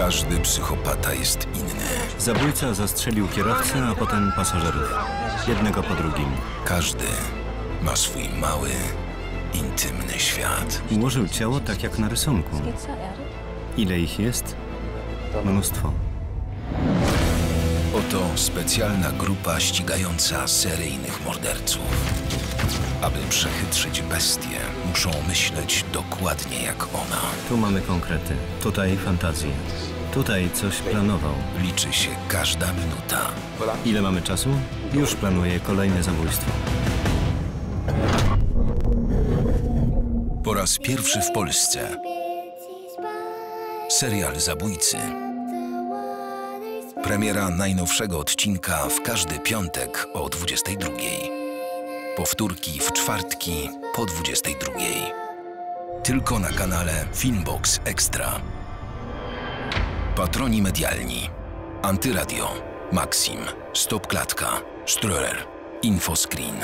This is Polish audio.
Każdy psychopata jest inny. Zabójca zastrzelił kierowcę, a potem pasażerów. Jednego po drugim. Każdy ma swój mały, intymny świat. Ułożył ciało tak jak na rysunku. Ile ich jest? Mnóstwo. Oto specjalna grupa ścigająca seryjnych morderców. Aby przechytrzyć bestię, muszą myśleć dokładnie jak ona. Tu mamy konkrety, tutaj fantazje. Tutaj coś planował. Liczy się każda minuta. Ile mamy czasu? Już planuję kolejne zabójstwo. Po raz pierwszy w Polsce serial Zabójcy. Premiera najnowszego odcinka w każdy piątek o 22. Powtórki w czwartki po 22. Tylko na kanale Filmbox Extra. Patroni medialni. Antyradio, Maxim, Stop Klatka, Ströer, Infoscreen,